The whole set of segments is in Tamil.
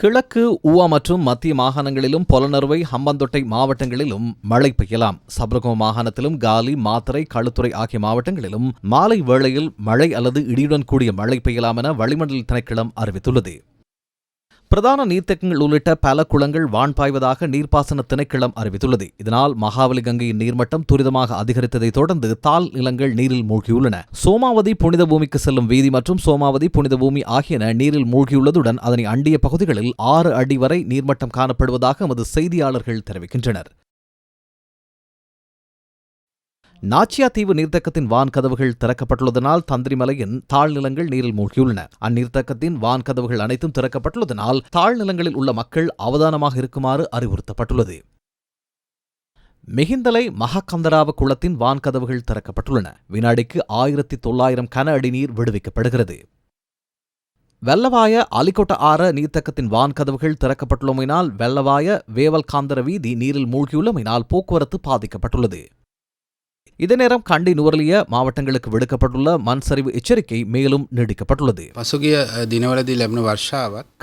கிழக்கு ஊவா மற்றும் மத்திய மாகாணங்களிலும் பொலனறுவை ஹம்பந்தொட்டை மாவட்டங்களிலும் மழை பெய்யலாம். சபரகோ மாகாணத்திலும் காலி மாத்தரை களுத்துறை ஆகிய மாவட்டங்களிலும் மாலை வேளையில் மழை அல்லது இடியுடன் கூடிய மழை பெய்யலாம் என வளிமண்டல திணைக்களம் அறிவித்துள்ளது. பிரதான நீர்த்தேக்கங்கள் உள்ளிட்ட பல குளங்கள் வான் பாய்வதாக நீர்ப்பாசன திணைக்களம் அறிவித்துள்ளது. இதனால் மகாவலி கங்கையின் நீர்மட்டம் துரிதமாக அதிகரித்ததைத் தொடர்ந்து தால் நிலங்கள் நீரில் மூழ்கியுள்ளன. சோமாவதி புனித பூமிக்கு செல்லும் வீதி மற்றும் சோமாவதி புனித பூமி ஆகியன நீரில் மூழ்கியுள்ளதுடன் அதனை அண்டிய பகுதிகளில் ஆறு அடி வரை நீர்மட்டம் காணப்படுவதாக எமது செய்தியாளர்கள் தெரிவிக்கின்றனர். நாச்சியா தீவு நீர்த்தக்கத்தின் வான் கதவுகள் திறக்கப்பட்டுள்ளதனால் தந்திரிமலையின் தாழ்நிலங்கள் நீரில் மூழ்கியுள்ளன. அந்நீர்த்தக்கத்தின் வான் கதவுகள் அனைத்தும் திறக்கப்பட்டுள்ளதனால் தாழ்நிலங்களில் உள்ள மக்கள் அவதானமாக இருக்குமாறு அறிவுறுத்தப்பட்டுள்ளது. மிகிந்தலை மகாகந்தராவ குளத்தின் வான் கதவுகள் திறக்கப்பட்டுள்ளன. வினாடிக்கு ஆயிரத்தி தொள்ளாயிரம் கன அடி நீர் விடுவிக்கப்படுகிறது. வெள்ளவாய அலிகோட்ட ஆற நீர்த்தக்கத்தின் வான் கதவுகள் திறக்கப்பட்டுள்ளமையினால் வெள்ளவாய வேவல்காந்தர வீதி நீரில் மூழ்கியுள்ளமையினால் போக்குவரத்து பாதிக்கப்பட்டுள்ளது. இதே நேரம் கண்டி நுவரலிய மாவட்டங்களுக்கு விடுக்கப்பட்டுள்ள மண் சரிவு எச்சரிக்கை மேலும் நீடிக்கப்பட்டுள்ளது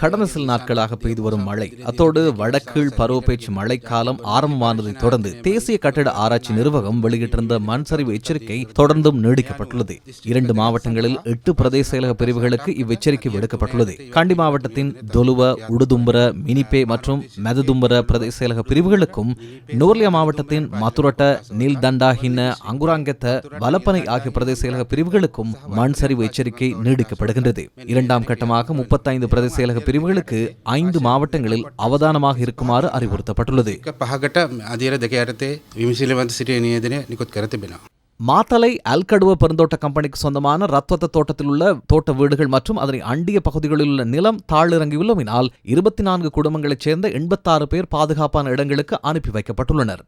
கடந்த சில நாட்களாக பெய்து வரும் மழை. அத்தோடு வடக்கீழ் பருவப்பேச்சு மழை காலம் ஆரம்பமானதை தொடர்ந்து தேசிய கட்டிட ஆராய்ச்சி நிர்வாகம் வெளியிட்டிருந்த மண் சரிவு எச்சரிக்கை தொடர்ந்தும் நீடிக்கப்பட்டுள்ளது. இரண்டு மாவட்டங்களில் எட்டு பிரதேச செயலக பிரிவுகளுக்கு இவ்வெச்சரிக்கை விடுக்கப்பட்டுள்ளது. கண்டி மாவட்டத்தின் தொலுவ உடுதும்பர மினிப்பே மற்றும் மெததும்பர பிரதேச செயலக பிரிவுகளுக்கும் நுவர்லியா மாவட்டத்தின் மதுரட்ட நீல்தண்டா ஹின்ன அங்குராங்கத்த வலப்பனை ஆகிய பிரதேச செயலக பிரிவுகளுக்கும் மண் சரிவு எச்சரிக்கை நீடிக்கப்படுகின்றது. இரண்டாம் கட்டமாக முப்பத்தைந்து பிரதேச செயலக பிரிவுகளுக்கு ஐந்து மாவட்டங்களில் அவதானமாக இருக்குமாறு அறிவுறுத்தப்பட்டுள்ளது. மாத்தலை அல்கடுவ பெருந்தோட்ட கம்பெனிக்கு சொந்தமான ரத்வத்த தோட்டத்தில் உள்ள தோட்ட வீடுகள் மற்றும் அதனை அண்டிய பகுதிகளில் உள்ள நிலம் தாழிறங்கியுள்ளமையினால் இருபத்தி நான்கு குடும்பங்களைச் சேர்ந்த எண்பத்தாறு பேர் பாதுகாப்பான இடங்களுக்கு அனுப்பி வைக்கப்பட்டுள்ளனர்.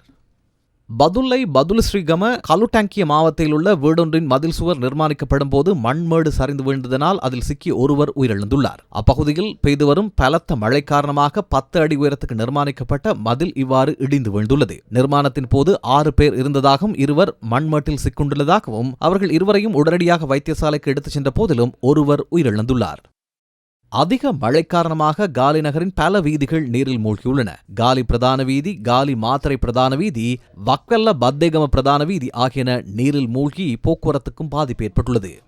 பதுல்லை பதுல் ஸ்ரீகம கலுட்டாங்கிய மாவட்டத்தில் உள்ள வீடொன்றின் மதில் சுவர் நிர்மாணிக்கப்படும் போது மண்மேடு சரிந்து விழுந்ததனால் அதில் சிக்கி ஒருவர் உயிரிழந்துள்ளார். அப்பகுதியில் பெய்து வரும் பலத்த மழை காரணமாக பத்து அடி உயரத்துக்கு நிர்மாணிக்கப்பட்ட மதில் இவ்வாறு இடிந்து விழுந்துள்ளது. நிர்மாணத்தின் போது ஆறு பேர் இருந்ததாகவும் இருவர் மண்மேட்டில் சிக்குண்டுள்ளதாகவும் அவர்கள் இருவரையும் உடனடியாக வைத்தியசாலைக்கு எடுத்துச் சென்ற போதிலும் ஒருவர் உயிரிழந்துள்ளார். அதிக மழை காரணமாக காலி நகரின் பல வீதிகள் நீரில் மூழ்கியுள்ளன. காலி பிரதான வீதி காலி மாத்தரை பிரதான வீதி வக்கல்ல பத்தேகம பிரதான வீதி ஆகியன நீரில் மூழ்கி போக்குவரத்துக்கும் பாதிப்பு ஏற்பட்டுள்ளது.